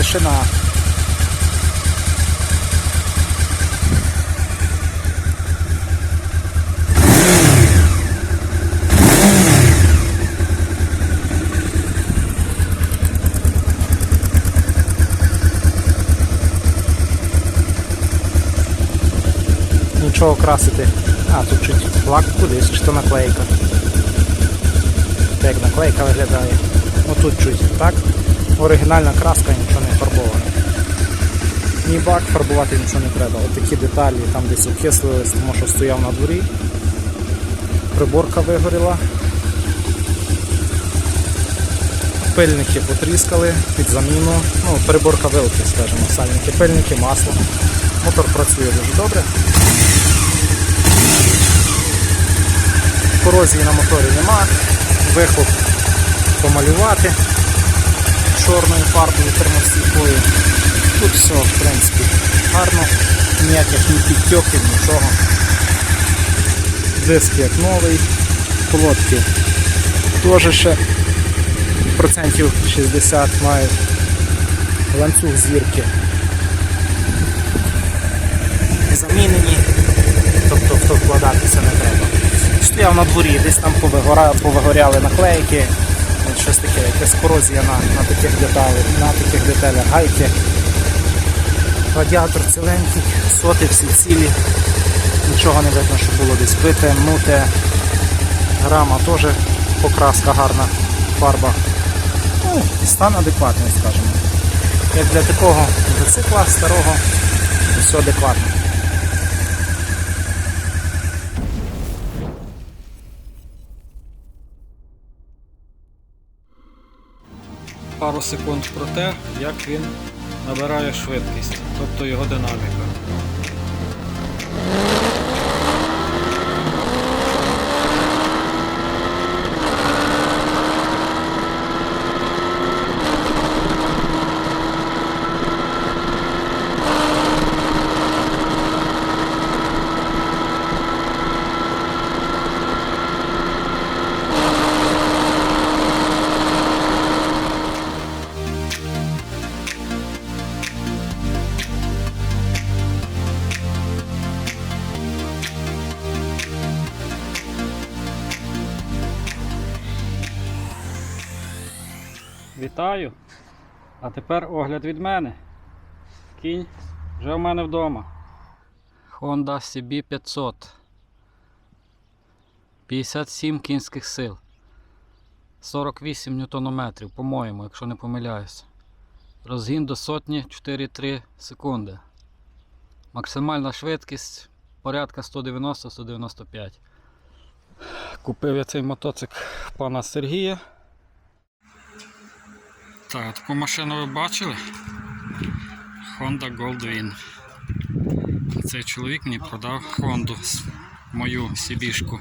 тишина. Нічого красити. А, тут чуть лак кудись, чи то наклейка. Так наклейка виглядає. Отут чуть, так? Оригінальна краска, нічого не фарбоване. Ні бак фарбувати нічого не треба. От такі деталі там десь окислились, тому що стояв на дворі. Приборка вигоріла. Пильники потріскали під заміну. Ну, приборка вилки, скажімо, сальники, пильники, масло. Мотор працює дуже добре. Корозії на моторі нема. Вихлоп помалювати чорною фарбою термостійкою. Тут все, в принципі, гарно, ніяких ні підтьоків, нічого. Диск як новий, колодки теж ще процентів 60 мають. Ланцюг зірки замінені, тобто в то вкладатися не треба. Стояв на дворі, десь там повигоряли наклейки, щось таке, якась корозія на, на таких деталях, на таких деталях гайки. Радіатор ціленький, соти всі цілі, нічого не видно, що було десь бите, мнуте. Рама теж покраска гарна, фарба. Ну, стан адекватний, скажімо. Як для такого мотоцикла старого, все адекватно. Пару секунд про те, як він набирає швидкість, тобто його динаміка. Вітаю! А тепер огляд від мене. Кінь вже в мене вдома. Honda CB500. 57 кінських сил. 48 ньютонометрів, по-моєму, якщо не помиляюсь. Розгін до сотні 4,3 секунди. Максимальна швидкість порядка 190-195. Купив я цей мотоцик пана Сергія. Так, таку машину ви бачили? Honda Goldwyn. Цей чоловік мені продав Honda, мою Сібішку.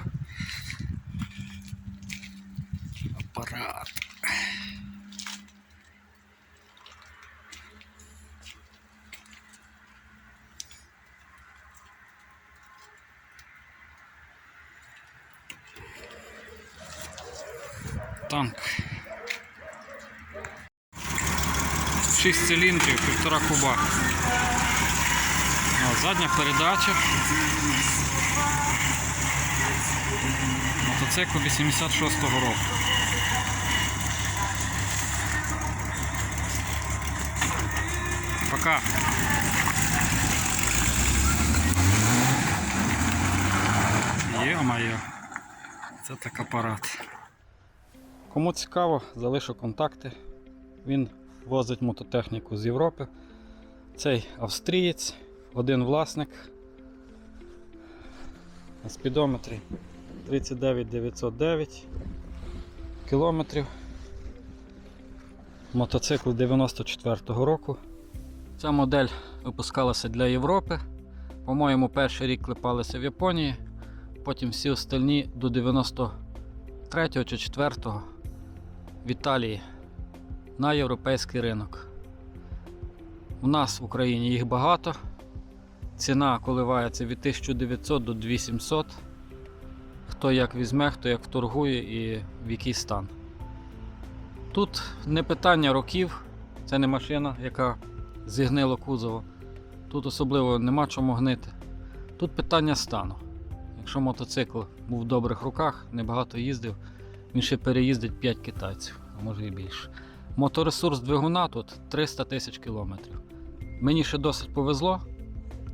Циліндрів, півтора куба. О, задня передача. Мотоцикл 86-го року. Пока. Є-моє, це так апарат. Кому цікаво, залишу контакти. Він возить мототехніку з Європи. Цей австрієць, один власник. На спідометрі 39909 кілометрів. Мотоцикл 94-го року. Ця модель випускалася для Європи. По-моєму, перший рік клепалися в Японії, потім всі остальні до 93-го чи 4-го в Італії на європейський ринок. У нас в Україні їх багато. Ціна коливається від 1900 до 2700. Хто як візьме, хто як вторгує і в який стан. Тут не питання років, Це не машина, яка зігнила кузово. Тут особливо нема чому гнити. Тут питання стану. Якщо мотоцикл був в добрих руках, небагато їздив, він ще переїздить 5 китайців, а може і більше. Моторесурс двигуна тут 300 тисяч кілометрів. Мені ще досить повезло,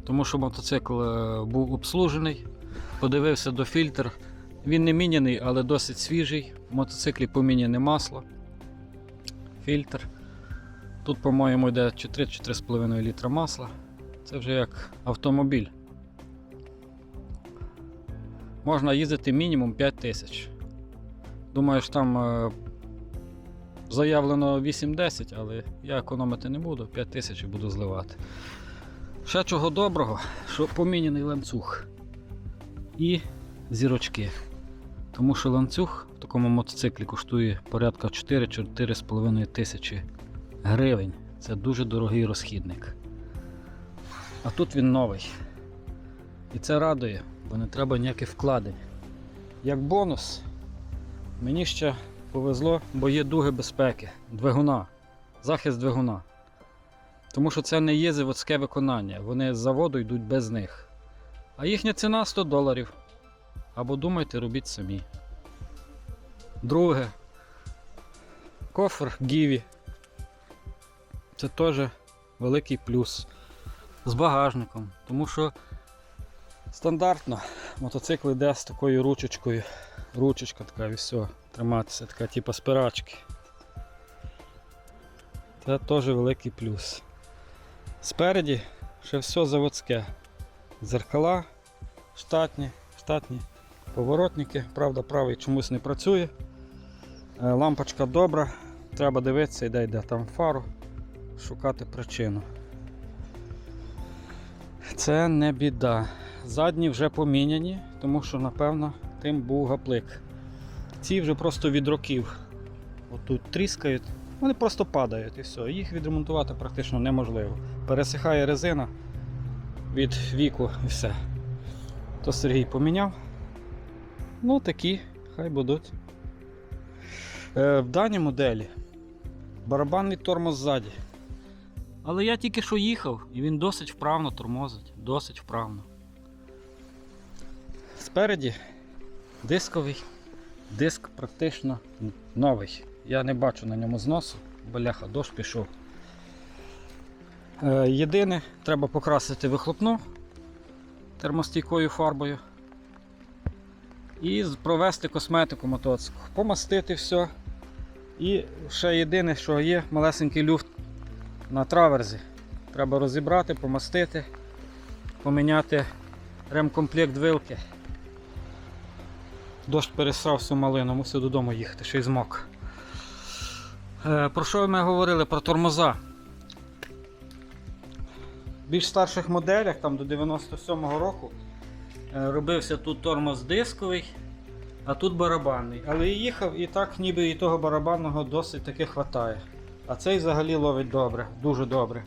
тому що мотоцикл е, був обслужений, подивився до фільтр. Він не міняний, але досить свіжий. В мотоциклі поміняне масло, фільтр. Тут, по-моєму, йде 4-4,5 літра масла. Це вже як автомобіль. Можна їздити мінімум 5 тисяч. Думаю, що там е, заявлено 8-10, але я економити не буду, 5 тисяч буду зливати. Ще чого доброго, що поміняний ланцюг і зірочки. Тому що ланцюг в такому мотоциклі коштує порядка 4-4,5 тисячі гривень. Це дуже дорогий розхідник. А тут він новий. І це радує, бо не треба ніяких вкладень. Як бонус, мені ще повезло, бо є дуги безпеки, двигуна, захист двигуна. Тому що це не є заводське виконання, вони з заводу йдуть без них. А їхня ціна 100 доларів. Або думайте, робіть самі. Друге. Кофр Гіві. Це теж великий плюс з багажником. Тому що стандартно мотоцикл йде з такою ручечкою. Ручечка така і все, триматися, така типу спирачки. Це теж великий плюс. Спереді ще все заводське. Зеркала штатні, штатні поворотники, правда, правий чомусь не працює. Е, Лампочка добра, треба дивитися, йде йде там фару, шукати причину. Це не біда. Задні вже поміняні, тому що, напевно, тим був гаплик. Ці вже просто від років. Отут тріскають, вони просто падають і все. Їх відремонтувати практично неможливо. Пересихає резина від віку і все. То Сергій поміняв. Ну, такі, хай будуть. Е, в даній моделі барабанний тормоз ззаді. Але я тільки що їхав, і він досить вправно тормозить. Досить вправно. Спереді дисковий. Диск практично новий. Я не бачу на ньому зносу, бляха, дощ пішов. Е, єдине, треба покрасити вихлопну термостійкою фарбою і провести косметику мотоциклу, помастити все. І ще єдине, що є малесенький люфт на траверзі. Треба розібрати, помастити, поміняти ремкомплект вилки. Дощ пересрав всю малину, мусив додому їхати, ще й змок. Е, про що ми говорили? Про тормоза. В більш старших моделях, там до 97-го року, Е, Робився тут тормоз дисковий, а тут барабанний. Але я їхав і так ніби і того барабанного досить таки хватає. А цей взагалі ловить добре, дуже добре.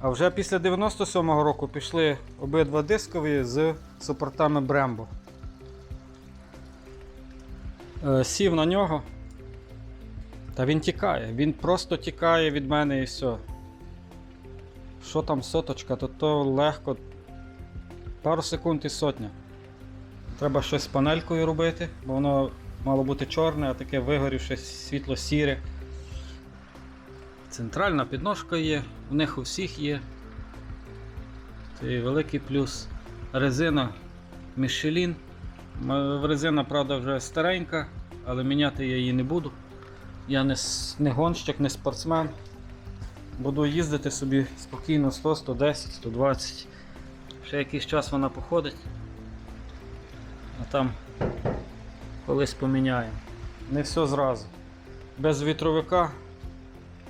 А вже після 97-го року пішли обидва дискові з супортами Brembo. Е, Сів на нього. Та він тікає, він просто тікає від мене і все. Що там соточка, то то легко Пару секунд і сотня. Треба щось з панелькою робити, бо воно мало бути чорне, а таке вигорівше світло-сіре. Центральна підножка є, в них у всіх є. Це великий плюс. Резина Michelin. Резина, правда, вже старенька, але міняти я її не буду. Я не, не гонщик, не спортсмен. Буду їздити собі спокійно 100, 110, 120. Ще якийсь час вона походить. А там колись поміняємо. Не все зразу. Без вітровика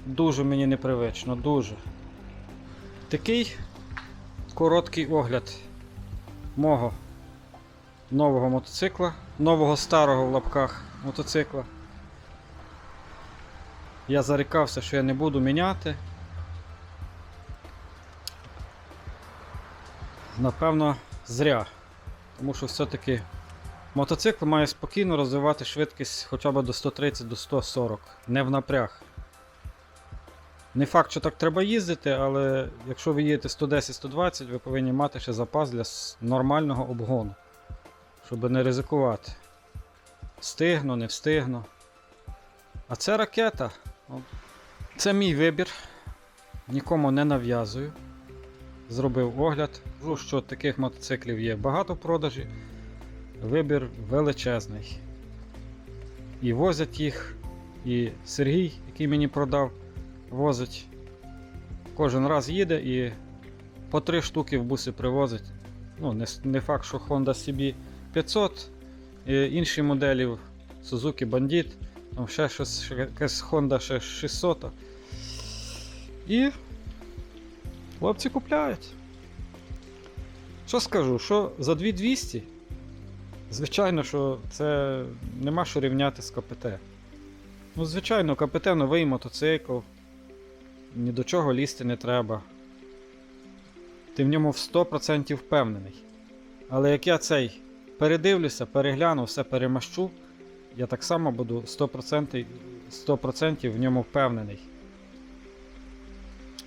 дуже мені непривично, дуже. Такий короткий огляд мого нового мотоцикла, нового старого в лапках мотоцикла. Я зарікався, що я не буду міняти. Напевно, зря. Тому що все-таки мотоцикл має спокійно розвивати швидкість хоча б до 130 до 140, не в напряг. Не факт, що так треба їздити, але якщо ви їдете 110-120, ви повинні мати ще запас для нормального обгону, щоб не ризикувати. Встигну, не встигну. А це ракета. Це мій вибір. Нікому не нав'язую. Зробив огляд. Кажу, що таких мотоциклів є багато в продажі. Вибір величезний. І возять їх, і Сергій, який мені продав, возить. Кожен раз їде і по три штуки в буси привозить. Ну, не, не факт, що Honda CB 500, е, інші моделі Suzuki Bandit, там ще щось, Honda ще 600. І хлопці купляють. Що скажу, що за 2200, звичайно, що це нема що рівняти з КПТ. Ну, звичайно, КПТ новий мотоцикл, ні до чого лізти не треба. Ти в ньому в 100% впевнений. Але як я цей передивлюся, перегляну, все перемащу, я так само буду 100%, 100% в ньому впевнений.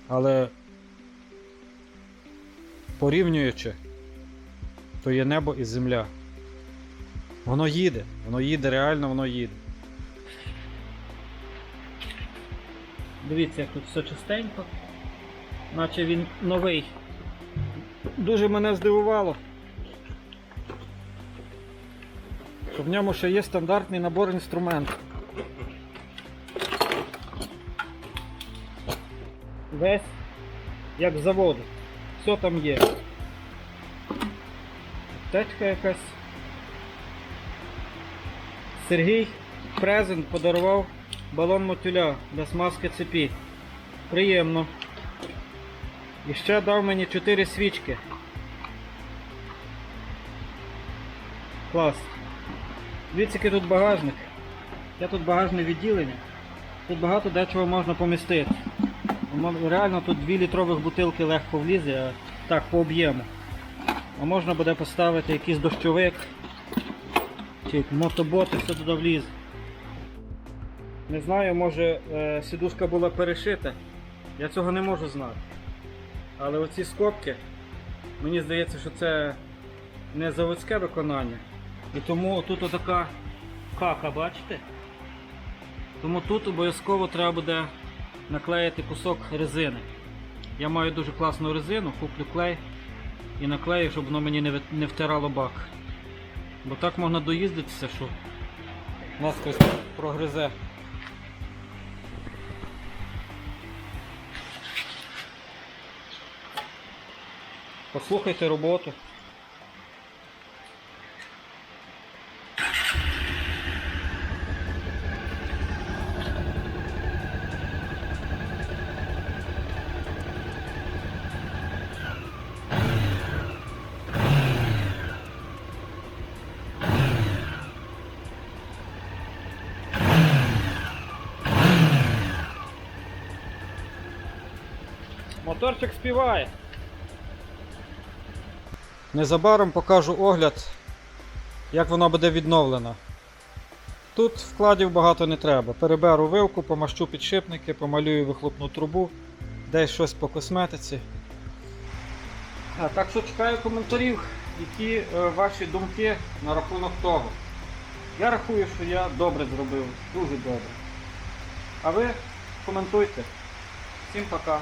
Але порівнюючи, то є небо і земля. Воно їде, воно їде, реально воно їде. Дивіться, як тут все чистенько. Наче він новий. Дуже мене здивувало. Що в ньому ще є стандартний набор інструментів. Весь як з заводу. Все там є. Аптечка якась. Сергій презент подарував балон мотюля для смазки цепі. Приємно. І ще дав мені 4 свічки. Клас. Дивіться, який тут багажник. Я тут багажне відділення. Тут багато дечого можна помістити. Реально тут 2 літрових бутилки легко влізе, а так по об'єму. А можна буде поставити якийсь дощовик чи мотобот і все туди влізе. Не знаю, може е, сідушка була перешита. Я цього не можу знати. Але оці скобки, мені здається, що це не заводське виконання. І тому тут отака кака, бачите? Тому тут обов'язково треба буде наклеїти кусок резини. Я маю дуже класну резину, куплю клей і наклею, щоб воно мені не, втирало бак. Бо так можна доїздитися, що наскрізь прогризе. Послухайте роботу. Моторчик співає. Незабаром покажу огляд, як вона буде відновлена. Тут вкладів багато не треба. Переберу вилку, помащу підшипники, помалюю вихлопну трубу, десь щось по косметиці. А, так що чекаю коментарів, які е, ваші думки на рахунок того. Я рахую, що я добре зробив, дуже добре. А ви коментуйте. Всім пока.